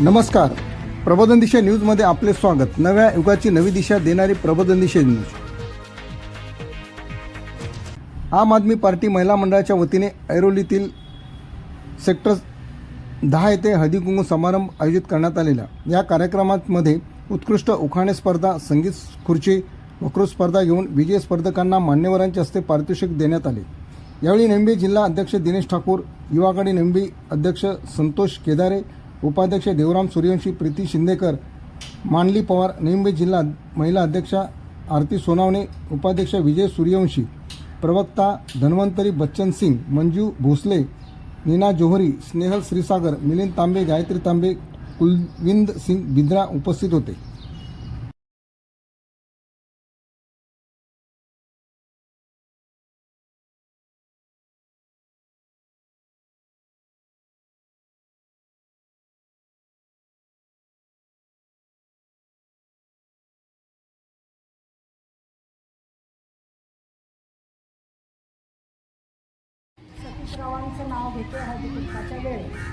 नमस्कार. प्रबोधन दिशा न्यूजमध्ये आपले स्वागत. नव्या युगाची नवी दिशा देणारी प्रबोधन दिशा न्यूज. आम आदमी पार्टी महिला मंडळाच्या वतीने ऐरोलीतील सेक्टर दहा येथे हळदीकुंकू समारंभ आयोजित करण्यात आलेला. या कार्यक्रमामध्ये उत्कृष्ट उखाणे स्पर्धा संगीत खुर्ची वक्तृत्व स्पर्धा घेऊन विजय स्पर्धकांना मान्यवरांच्या हस्ते पारितोषिक देण्यात आले. यावेळी नेमबी जिल्हा अध्यक्ष दिनेश ठाकूर युवाकडे आघाडी अध्यक्ष संतोष केदारे उपाध्यक्ष देवराम सूर्यवंशी प्रीती शिंदेकर मांडली पवार निंबे जिल्हा महिला अध्यक्षा आरती सोनावणे उपाध्यक्ष विजय सूर्यवंशी प्रवक्ता धन्वंतरी बच्चन सिंग मंजू भोसले नीना जोहरी स्नेहल श्रीसागर मिलिंद तांबे गायत्री तांबे कुलविंद सिंग बिद्रा उपस्थित होते. सतीशरावांचं नाव घेते वेळेस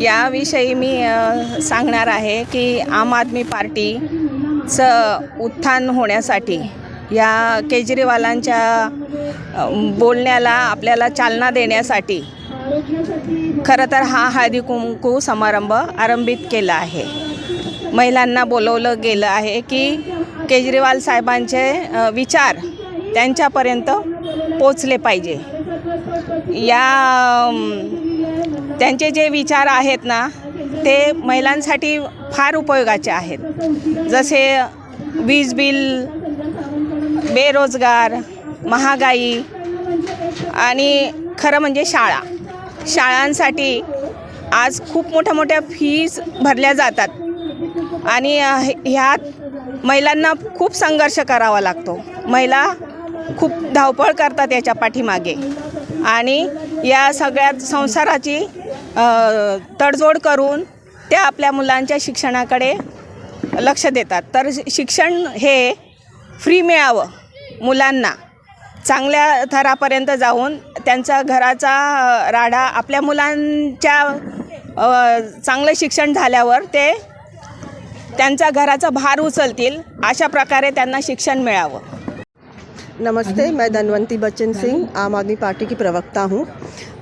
याविषयी मी सांगणार आहे की आम आदमी पार्टीचं उत्थान होण्यासाठी या केजरीवालांच्या बोलण्याला आपल्याला चालना देण्यासाठी खरं तर हा हळदी कुंकू समारंभ आरंभित केला आहे. महिलांना बोलवलं गेलं आहे की केजरीवाल साहेबांचे विचार त्यांच्यापर्यंत पोचले पाहिजे. या त्यांचे जे विचार आहेत ना ते महिलांसाठी फार उपयोगाचे आहेत. जसे वीज बिल बेरोजगार महागाई आणि खरं म्हणजे शाळा. शाळांसाठी आज खूप मोठ्या मोठ्या फीज भरल्या जातात. आणि ह्यात महिलांना खूप संघर्ष करावा लागतो. महिला खूप धावपळ करतात याच्या पाठीमागे. आणि या सगळ्या संसाराची तडजोड करून त्या आपल्या मुलांच्या शिक्षणाकडे लक्ष देतात. तर शिक्षण हे फ्री मिळावं मुलांना. चांगल्या थरापर्यंत जाऊन त्यांचा घराचा राडा आपल्या मुलांच्या चांगलं शिक्षण झाल्यावर ते त्यांचा घराचा भार उचलतील अशा प्रकारे त्यांना शिक्षण मिळावं. नमस्ते मैं धनवंती बच्चन सिंह आम आदमी पार्टी की प्रवक्ता हूँ।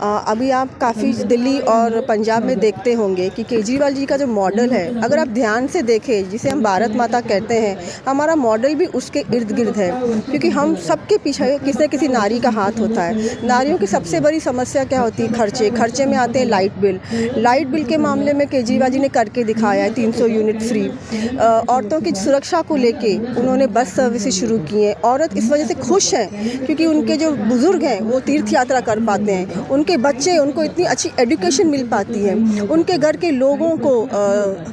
अभी आप काफ़ी दिल्ली और पंजाब में देखते होंगे कि केजरीवाल जी का जो मॉडल है, अगर आप ध्यान से देखें, जिसे हम भारत माता कहते हैं, हमारा मॉडल भी उसके इर्द गिर्द है, क्योंकि हम सबके पीछे किसी न किसी नारी का हाथ होता है। नारियों की सबसे बड़ी समस्या क्या होती है? खर्चे। खर्चे में आते हैं लाइट बिल। लाइट बिल के मामले में केजरीवाल जी ने करके दिखाया है, तीन सौ यूनिट फ्री। औरतों की सुरक्षा को लेके उन्होंने बस सर्विसेज़ शुरू की हैं। औरत इस वजह से खुश हैं, क्योंकि उनके जो बुज़ुर्ग हैं, वो तीर्थ यात्रा कर पाते हैं। उनके बच्चे, उनको इतनी अच्छी एजुकेशन मिल पाती है। उनके घर के लोगों को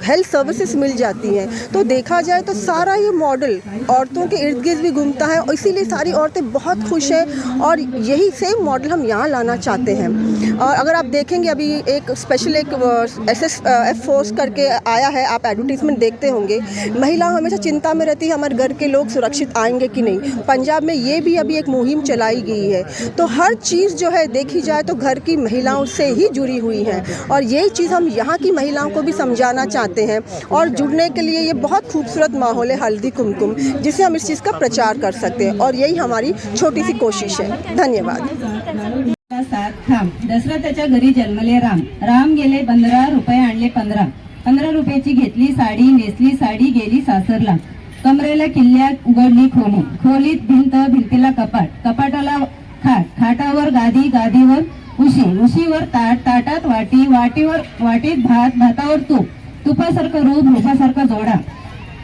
हेल्थ सर्विसेज़ मिल जाती हैं। तो देखा जाए तो सारा ये मॉडल औरतों के इर्द गिर्द भी घूमता है और इसीलिए सारी औरतें बहुत खुश हैं और यही सेम मॉडल हम यहाँ लाना चाहते हैं। और अगर आप देखेंगे अभी एक स्पेशल एक एस एस एफ़ फोर्स करके आया है, आप एडवर्टीजमेंट देखते होंगे। महिला हमेशा चिंता में रहती है, हमारे घर के लोग सुरक्षित आएँगे कि नहीं। पंजाब में ये भी अभी एक मुहिम चलाई गई है। तो हर चीज़ जो है, देखी जाए तो घर की महिलाओं से ही जुड़ी हुई है। और यही चीज़ हम यहाँ की महिलाओं को भी समझाना चाहते हैं। और जुड़ने के लिए ये बहुत खूबसूरत माहौल है हल्दी कुमकुम, जिसे हम इस चीज़ का प्रचार कर सकते हैं। और यही हमारी छोटी सी कोशिश है। धन्यवाद। घरी जन्मले राम। राम गेले पंधरा रुपये आणले पंधरा। पंधरा रुपयाची घेतली साडी, नेसली साडी, गेली सासरला। कमरेला किल्ल्यात उघडली खोली। खोलीत भिंत, भिंतीला कपाट। कपाटाला खाट। खाटावर गादी, गादीवर उशी उशीवर ताट ताटात वाटी वाटीवर वाटीत भात भातावर तूप तुपासारखं रूप रूपासारखा जोडा.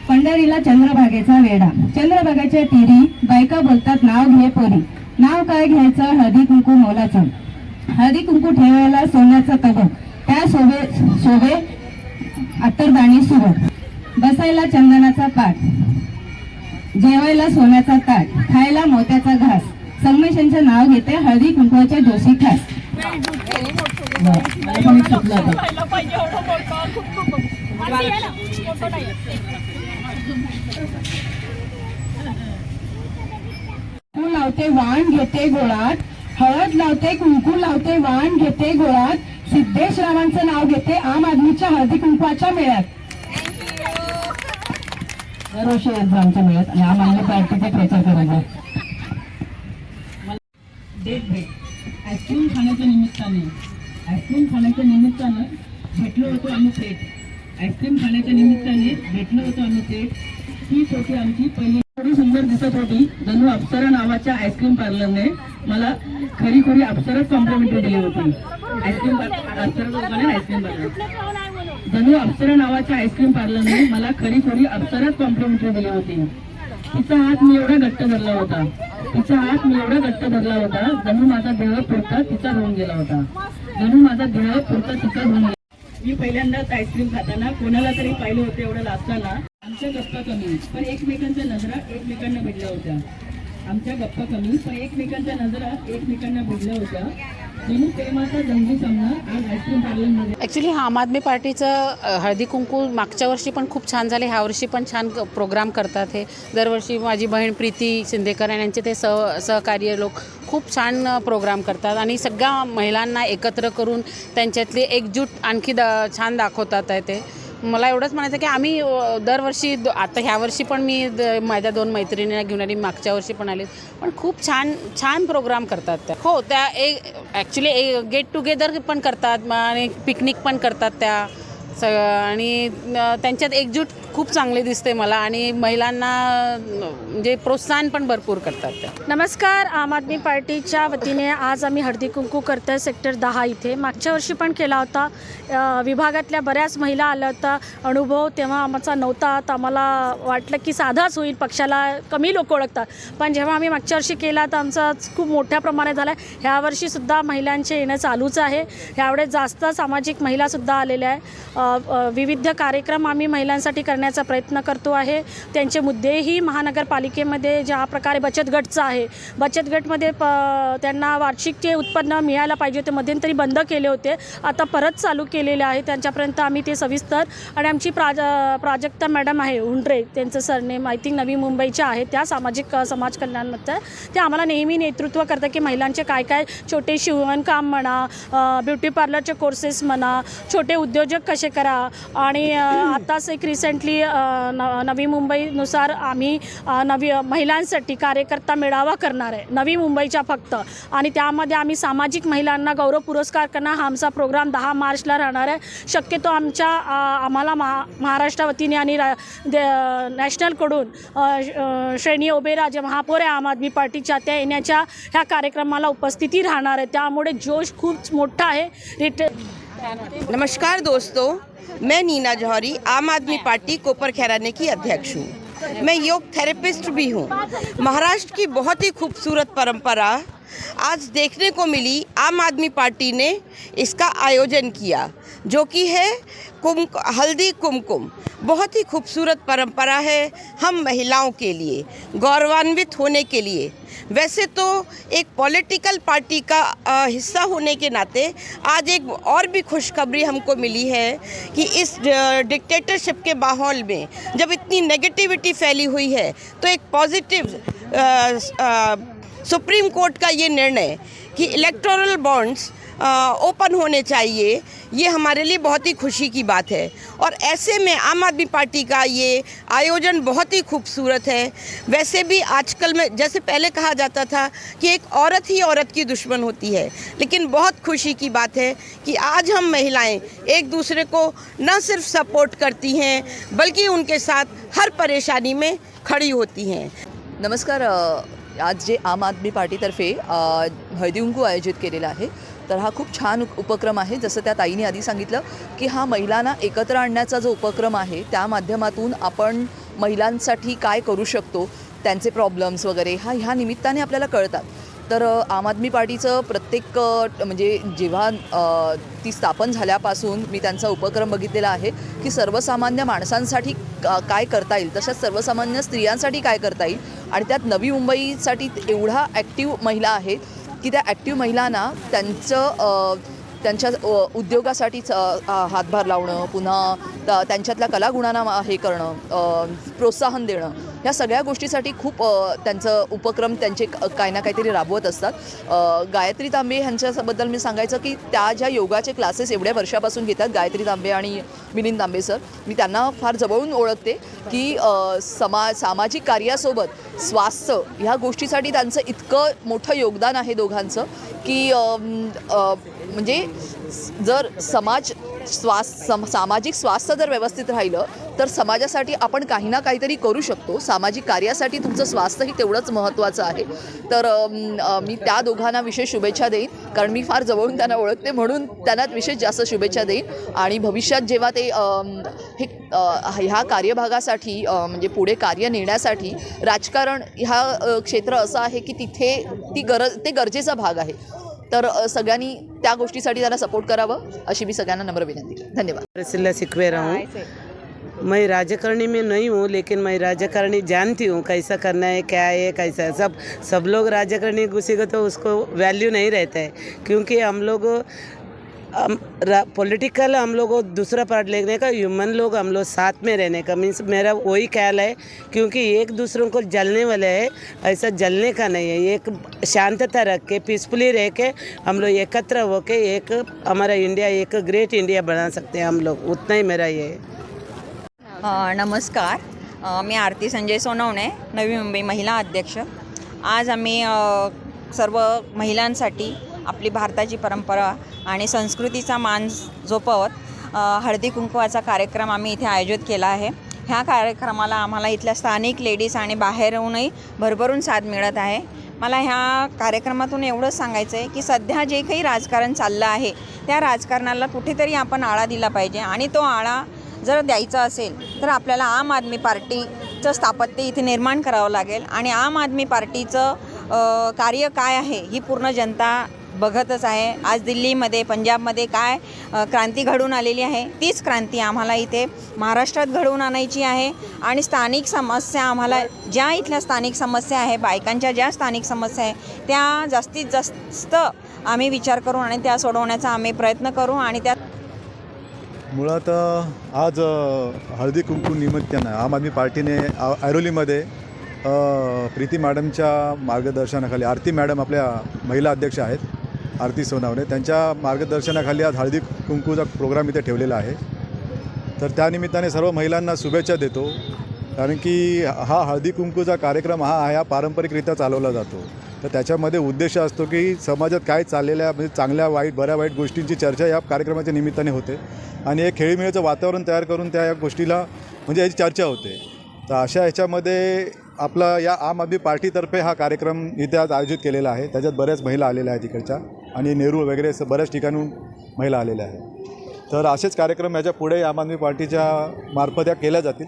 पंढरीला चंद्रभागेचा वेडा चंद्रभागाच्या तिरी बायका बोलतात नाव घे पोरी. नाव काय घ्यायचं? हळदी कुंकू मोलाचं. हळदी कुंकू ठेवायला सोन्याचा तबक त्या शोभे शोभे अत्तरदाणी सुबक बसायला चंदनाचा पाठ. जेवायला सोन्याचा ताट. खायला मोत्याचा घास. संगमेशांचं नाव घेते हळदी कुंकवाच्या जोशी खास. लावते वाण घेते गोळात. हळद लावते कुंकू लावते वाण घेते गोळात. सिद्धेश रावांचं नाव घेते आम आदमीच्या हळदी कुंकवाच्या मेळ्यात. दरवर्षी येत आमच्या मेळ्यात. आणि आम आदमी पार्टीचा प्रचार करायचा डेट भेट. खाण्याच्या निमित्ताने. आईस्क्रीम खाण्याच्या निमित्तानं भेटलो होतो आम्ही थेट. आईस्क्रीम खाण्याच्या निमित्ताने भेटलो होतो आम्ही थेट. हीच होती आमची पहिली थोडी सुंदर दिसत होती. जणू अप्सरा नावाच्या आईस्क्रीम पार्लरने मला खरी खरी अप्सराच कॉम्प्लिमेंटरी दिली होती. आईस्क्रीम अप्सरा आईस्क्रीम पार्लर जणू अप्सरा नावाच्या आईस्क्रीम पार्लरने मला खरी खरी अप्सराच कॉम्प्लिमेंटरी दिली होती. तिचा हात मी एवढा घट्ट धरला होता. तिचा हात मी एवढा घट्ट धरला होता जणू माझा देह पुरता तिचा होऊन गेला होता. जणू माझा देह पुरता तिचा होऊन गेला मी पहिल्यांदाच आईस्क्रीम खाताना कोणाला तरी पाहिलं होतं एवढं लाजताना आमच्या गप्पा कमी पण एकमेकांच्या नजरा एकमेकांना भेटल्या होत्या. आमच्या गप्पा कमी. पण एकमेकांच्या नजरा एकमेकांना भिडल्या होत्या. ॲक्च्युली आम आदमी पार्टीचं हळदी कुंकू मागच्या वर्षी पण खूप छान झाले. ह्या वर्षी पण छान प्रोग्राम करतात हे. दरवर्षी माझी बहीण प्रीती शिंदेकर आणि यांचे ते सह सहकार्य लोक खूप छान प्रोग्राम करतात. आणि सगळ्या महिलांना एकत्र करून त्यांच्यातली एकजूट आणखी द छान दाखवतात आहे ते. मला एवढंच म्हणायचं की आम्ही दरवर्षी द- आता ह्या वर्षी पण मी द- माझ्या दोन मैत्रिणींना घेऊन आली मागच्या वर्षी पण आली. पण खूप छान छान प्रोग्राम करतात त्या. हो त्या एक ॲक्च्युली ए गेट टुगेदर पण करतात आणि पिकनिक पण करतात त्या. स आणि त्यांच्यात एकजूट खूप चांगली दिसते मला आणि महिलांना म्हणजे प्रोत्साहन पण भरपूर करतात त्या. नमस्कार आम आदमी पार्टीच्या वतीने आज आम्ही हळदी कुंकू करतोय सेक्टर दहा इथे. मागच्या वर्षी पण केला होता. विभागातल्या बऱ्याच महिला आल्या होत्या. अनुभव तेव्हा आमचा नव्हता. तर आम्हाला वाटलं की साधाच होईल. पक्षाला कमी लोक ओळखतात. पण जेव्हा आम्ही मागच्या वर्षी केला तर आमचा खूप मोठ्या प्रमाणात झाला आहे ह्यावर्षीसुद्धा महिलांचे येणं चालूच आहे. ह्यावेळेस जास्त सामाजिक महिलासुद्धा आलेल्या आहे विविध कार्यक्रम आम्ही महिलांसाठी करण्याचा प्रयत्न करतो आहे. त्यांचे मुद्देही महानगरपालिकेमध्ये ज्या प्रकारे बचत गटचं आहे. बचत गटमध्ये प त्यांना वार्षिकचे उत्पन्न मिळायला पाहिजे होते. मध्यंतरी बंद केले होते. आता परत चालू केलेले आहे. त्यांच्यापर्यंत आम्ही ते सविस्तर आणि आमची प्राज प्राजक्ता मॅडम आहे हुंड्रे त्यांचं सरनेम आय थिंक नवी मुंबईच्या आहे. त्या सामाजिक समाज कल्याणमध्ये ते आम्हाला नेहमी नेतृत्व करतं की महिलांचे काय काय छोटे शिवणकाम म्हणा ब्युटी पार्लरचे कोर्सेस म्हणा छोटे उद्योजक कसे करा आणि आताच एक रिसेंटली न नवी मुंबईनुसार आम्ही नवी महिलांसाठी कार्यकर्ता मेळावा करणार आहे. नवी मुंबईच्या फक्त. आणि त्यामध्ये आम्ही सामाजिक महिलांना गौरव पुरस्कार करणार. हा आमचा प्रोग्राम दहा मार्चला राहणार आहे. शक्यतो आमच्या आम्हाला महा महाराष्ट्रावतीने आणि रा दे- नॅशनलकडून श्रेणी ओबेरा जे महापौर आहे आम आदमी पार्टीच्या त्या येण्याच्या ह्या कार्यक्रमाला उपस्थिती राहणार आहे. त्यामुळे जोश खूप मोठा आहे. रिट नमस्कार दोस्तों, मैं नीना जौहरी, आम आदमी पार्टी कोपर खैराने की अध्यक्ष हूँ। मैं योग थेरेपिस्ट भी हूँ। महाराष्ट्र की बहुत ही खूबसूरत परंपरा आज देखने को मिली, आम आदमी पार्टी ने इसका आयोजन किया, जो कि है कुम हल्दी कुमकुम। बहुत ही खूबसूरत परंपरा है हम महिलाओं के लिए, गौरवान्वित होने के लिए। वैसे तो एक पॉलिटिकल पार्टी का हिस्सा होने के नाते आज एक और भी खुशखबरी हमको मिली है कि इस डिक्टेटरशिप के माहौल में जब इतनी नेगेटिविटी फैली हुई है तो एक पॉजिटिव सुप्रीम कोर्ट का ये निर्णय कि इलेक्टोरल बॉन्ड्स ओपन होने चाहिए, ये हमारे लिए बहुत ही खुशी की बात है। और ऐसे में आम आदमी पार्टी का ये आयोजन बहुत ही खूबसूरत है। वैसे भी आजकल में, जैसे पहले कहा जाता था कि एक औरत ही औरत की दुश्मन होती है, लेकिन बहुत खुशी की बात है कि आज हम महिलाएँ एक दूसरे को न सिर्फ़ सपोर्ट करती हैं, बल्कि उनके साथ हर परेशानी में खड़ी होती हैं। नमस्कार आज जे आम आदमी पार्टी पार्टीतर्फे हळदीकुंकू आयोजित केलेला आहे. तर हा खूप छान उपक्रम आहे. जसं त्या ताईने आधी सांगितलं की हा महिलांना एकत्र आणण्याचा जो उपक्रम आहे त्या माध्यमातून आपण महिलांसाठी काय करू शकतो त्यांचे प्रॉब्लेम्स वगैरे हा ह्या निमित्ताने आपल्याला कळतात. तर आम आदमी पार्टीचं प्रत्येक म्हणजे जेव्हा ती स्थापन झाल्यापासून मी त्यांचा उपक्रम बघितलेला आहे की सर्वसामान्य माणसांसाठी का- काय करता येईल तशाच सर्वसामान्य स्त्रियांसाठी काय करता येईल. आणि त्यात नवी मुंबईसाठी एवढा ॲक्टिव्ह महिला आहेत की त्या ॲक्टिव्ह महिलांना त्यांचं त्यांच्या उद्योगासाठीच हातभार लावणं पुन्हा त्यांच्यातल्या कलागुणांना हे करणं प्रोत्साहन देणं. ह्या सगळ्या गोष्टीसाठी खूप त्यांचं उपक्रम त्यांचे क- काही ना काहीतरी राबवत असतात. गायत्री तांबे ह्यांच्याबद्दल मी सांगायचं की त्या ज्या योगाचे क्लासेस एवढ्या वर्षापासून घेतात गायत्री तांबे आणि मिलिंद तांबे सर मी त्यांना फार जवळून ओळखते की समा सामाजिक कार्यासोबत स्वास्थ्य ह्या गोष्टीसाठी त्यांचं इतकं मोठं योगदान आहे दोघांचं की म्हणजे जर समाज स्वास सम सामाजिक स्वास्थ्य जर व्यवस्थित राहिलं तर समाजासाठी आपण काही ना काहीतरी करू शकतो. सामाजिक कार्यासाठी तुमचं स्वास्थ्यही तेवढंच महत्त्वाचं आहे. तर मी त्या दोघांना विशेष शुभेच्छा देईन. कारण मी फार जवळून त्यांना ओळखते म्हणून त्यांना विशेष जास्त शुभेच्छा देईन. आणि भविष्यात जेव्हा ते हे ह्या कार्यभागासाठी म्हणजे पुढे कार्य नेण्यासाठी राजकारण ह्या क्षेत्र असं आहे की तिथे ती गरज ते गरजेचा भाग आहे. तर सगळ्यांनी त्या गोष्टीसाठी त्यांना सपोर्ट करावं अशी मी सगळ्यांना नम्र विनंती करते धन्यवाद. प्रसिल्ला सिकवेरा मैं राजकारणी में नहीं हूँ, लेकिन मैं राजकारणी जानती हूँ, कैसा करना है, क्या है, कैसा है। सब सब लोग राजकारणी घुसेगा तो उसको वैल्यू नहीं रहता है, क्योंकि हम लोग पॉलिटिकल हम लोग दूसरा पार्ट लेने का ह्यूमन लोग हम लोग साथ में रहने का। मीन्स मेरा वही ख्याल है, क्योंकि एक दूसरों को जलने वाले है, ऐसा जलने का नहीं है। एक शांतता रख के पीसफुली रह के, हम लोग एकत्र होके एक, हमारा इंडिया एक ग्रेट इंडिया बना सकते हैं हम लोग। उतना ही मेरा ये है। नमस्कार. मी आरती संजय सोनवणे नवी मुंबई महिला अध्यक्ष. आज आम्ही सर्व महिलांसाठी आपली भारताची परंपरा आणि संस्कृतीचा मान जोपवत हळदी कुंकवाचा कार्यक्रम आम्ही इथे आयोजित केला आहे. ह्या कार्यक्रमाला आम्हाला इथल्या स्थानिक लेडीज आणि बाहेरूनही भरभरून साथ मिळत आहे. मला ह्या कार्यक्रमातून एवढंच सांगायचं आहे की सध्या जे काही राजकारण चाललं आहे त्या राजकारणाला कुठेतरी आपण आळा दिला पाहिजे आणि तो आळा जर द्यायचं असेल तर आपल्याला आम आदमी पार्टीचं स्थापत्य इथे निर्माण करावं लागेल. आणि आम आदमी पार्टीचं कार्य काय आहे ही पूर्ण जनता बघतच आहे. आज दिल्लीमध्ये पंजाबमध्ये काय क्रांती घडून आलेली आहे तीच क्रांती आम्हाला इथे महाराष्ट्रात घडवून आणायची आहे. आणि स्थानिक समस्या आम्हाला ज्या इथल्या स्थानिक समस्या आहे बायकांच्या ज्या स्थानिक समस्या आहे त्या जास्तीत जास्त आम्ही विचार करू आणि त्या सोडवण्याचा आम्ही प्रयत्न करू आणि त्या मुळात आज हळदी कुंकू निमित्तानं आम आदमी पार्टीने ऐरोलीमध्ये प्रीती मॅडमच्या मार्गदर्शनाखाली आरती मॅडम आपल्या महिला अध्यक्ष आहेत आरती सोनावणे. त्यांच्या मार्गदर्शनाखाली आज हळदी कुंकूचा प्रोग्राम इथे ठेवलेला आहे. तर त्यानिमित्ताने सर्व महिलांना शुभेच्छा देतो. कारण की हा हळदी कुंकूचा कार्यक्रम हा ह्या पारंपरिकरित्या चालवला जातो. तर त्याच्यामध्ये उद्देश असतो की समाजात काय चाललेल्या म्हणजे चांगल्या वाईट बऱ्या वाईट गोष्टींची चर्चा या कार्यक्रमाच्या निमित्ताने होते. आणि एक खेळीमेळीचं वातावरण तयार करून त्या या गोष्टीला म्हणजे याची चर्चा होते. तर अशा ह्याच्यामध्ये आपला या आम आदमी पार्टीतर्फे हा कार्यक्रम इथे आज आयोजित केलेला आहे. त्याच्यात बऱ्याच महिला आलेल्या आहेत इकडच्या आणि नेहरू वगैरे असं बऱ्याच ठिकाणून महिला आलेल्या आहेत. तर असेच कार्यक्रम याच्यापुढे आम आदमी पार्टीच्या मार्फत या केल्या जातील.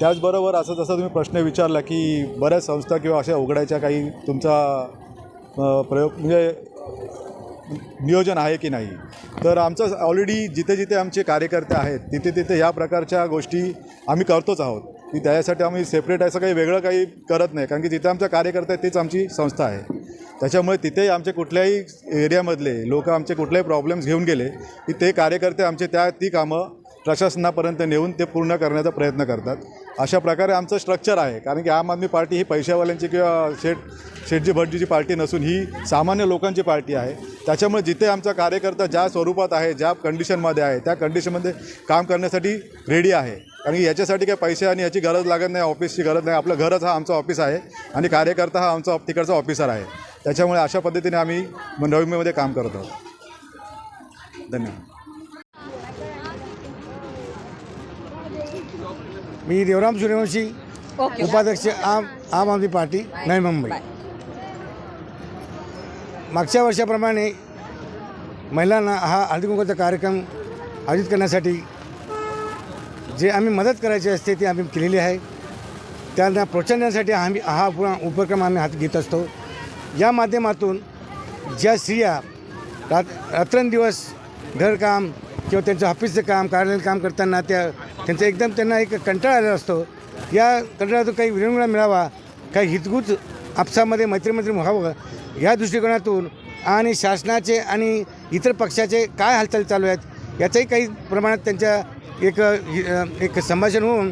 त्याचबरोबर असं जसं तुम्ही प्रश्न विचारला की बऱ्याच संस्था किंवा अशा उघडायच्या काही तुमचा प्रयोग म्हणजे नियोजन आहे की नाही? तर आमचं ऑलरेडी जिथे जिथे आमचे कार्यकर्ते आहेत तिथे तिथे ह्या प्रकारच्या गोष्टी आम्ही करतोच आहोत. की त्याच्यासाठी आम्ही सेपरेट असं काही वेगळं काही करत नाही. कारण की जिथे आमच्या कार्यकर्ते आहेत तीच आमची संस्था आहे. त्याच्यामुळे तिथेही आमचे कुठल्याही एरियामधले लोक आमचे कुठलेही प्रॉब्लेम्स घेऊन गेले की ते कार्यकर्ते आमचे त्या ती कामं प्रशासनापर्यंत नेऊन ते पूर्ण करण्याचा प्रयत्न करतात. अशा प्रकारे आमचं स्ट्रक्चर आहे. कारण की आम आदमी पार्टी ही पैशावाल्यांची किंवा शेठ शेठजी भटजीची पार्टी नसून ही सामान्य लोकांची पार्टी आहे. त्याच्यामुळे जिथे आमचा कार्यकर्ता ज्या स्वरूपात आहे ज्या कंडिशनमध्ये आहे त्या कंडिशनमध्ये काम करण्यासाठी रेडी आहे. कारण की याच्यासाठी काही पैसे आणि याची गरज लागत नाही ऑफिसची गरज नाही. आपलं घरच हा आमचा ऑफिस आहे आणि कार्यकर्ता हा आमचा तिकडचा ऑफिसर आहे. त्याच्यामुळे अशा पद्धतीने आम्ही नवमीमध्ये काम करत आहोत. धन्यवाद. मी देवराम सूर्यवंशी उपाध्यक्ष आम आम आदमी पार्टी नवी मुंबई. मागच्या वर्षाप्रमाणे महिलांना हा हळदी कुंकवाचा कार्यक्रम आयोजित करण्यासाठी जे आम्ही मदत करायची असते ती आम्ही केलेली आहे. त्यांना प्रोत्साहन देण्यासाठी आम्ही हा पुरा उपक्रम आम्ही हात घेत असतो. या माध्यमातून ज्या स्त्रिया रात रात्रंदिवस घरकाम किंवा त्यांचं ऑफिसचं काम कार्यालयीन काम करताना त्या त्यांचा एकदम त्यांना एक कंटाळा आलेला असतो. या कंटाळातून काही विरंगुळा मिळावा काही हितगुज आपसामध्ये मैत्रीमैत्री व्हावं या दृष्टिकोनातून आणि शासनाचे आणि इतर पक्षाचे काय हालचाल चालू आहेत याचंही काही प्रमाणात त्यांच्या एक एक संभाषण होऊन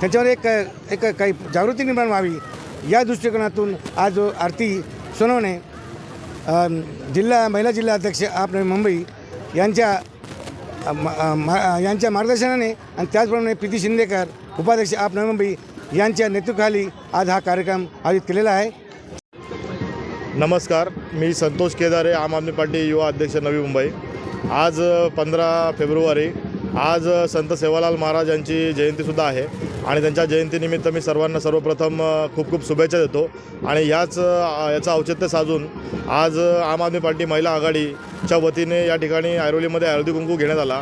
त्यांच्यावर एक एक काही जागृती निर्माण व्हावी. या दृष्टिकोनातून आज आरती सोनवणे जिल्हा महिला जिल्हा अध्यक्ष आप मुंबई यांच्या यांच्या मार्गदर्शनाने आणि त्याचप्रमाणे प्रीती शिंदेकर उपाध्यक्ष आप नवी मुंबई यांच्या नेतृत्वाखाली आज हा कार्यक्रम आयोजित केलेला आहे. नमस्कार मी संतोष केदारे आम आदमी पार्टी युवा अध्यक्ष नवी मुंबई. आज पंधरा फेब्रुवारी आज संत सेवालाल महाराज यांची जयंतीसुद्धा आहे. आणि त्यांच्या जयंतीनिमित्त मी सर्वांना सर्वप्रथम खूप खूप शुभेच्छा देतो. आणि याच याचं औचित्य साधून आज आम आदमी पार्टी महिला आघाडीच्या वतीने या ठिकाणी ऐरोलीमध्ये हळदी कुंकू घेण्यात आला.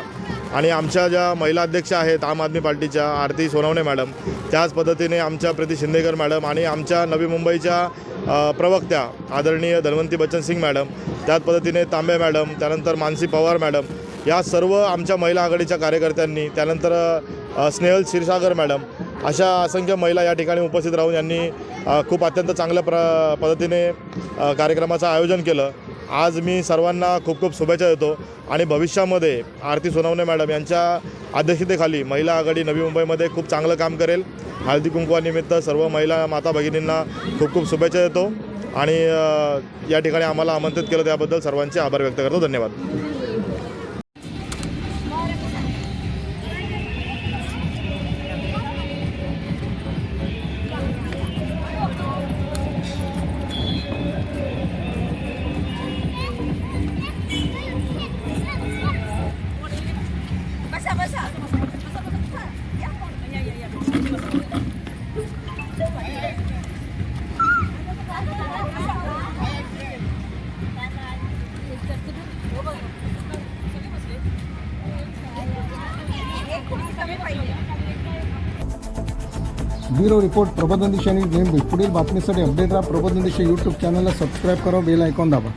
आणि आमच्या ज्या महिला अध्यक्ष आहेत आम आदमी पार्टीच्या आरती सोनवणे मॅडम त्याच पद्धतीने आमच्या प्रीती शिंदेकर मॅडम आणि आमच्या नवी मुंबईच्या प्रवक्त्या आदरणीय धन्वंती बच्चन सिंग मॅडम त्याच पद्धतीने तांबे मॅडम त्यानंतर मानसी पवार मॅडम या सर्व आमच्या महिला आघाडीच्या कार्यकर्त्यांनी त्यानंतर स्नेहल क्षीरसागर मॅडम अशा असंख्य महिला या ठिकाणी उपस्थित राहून यांनी खूप अत्यंत चांगल्या प्र पद्धतीने कार्यक्रमाचं आयोजन केलं. आज मी सर्वांना खूप खूप शुभेच्छा देतो आणि भविष्यामध्ये आरती सोनवणे मॅडम यांच्या अध्यक्षतेखाली महिला आघाडी नवी मुंबईमध्ये खूप चांगलं काम करेल. हळदी कुंकवानिमित्त सर्व महिला माता भगिनींना खूप खूप शुभेच्छा देतो आणि या ठिकाणी आम्हाला आमंत्रित केलं त्याबद्दल सर्वांचे आभार व्यक्त करतो. धन्यवाद. ब्युरो रिपोर्ट प्रबोधन दिशा आणि पुढील बातमीसाठी अपडेट राहा. प्रबोधन दिशा यूट्यूब चॅनलला सबस्क्राईब करा. बेल आयकॉन दाबा.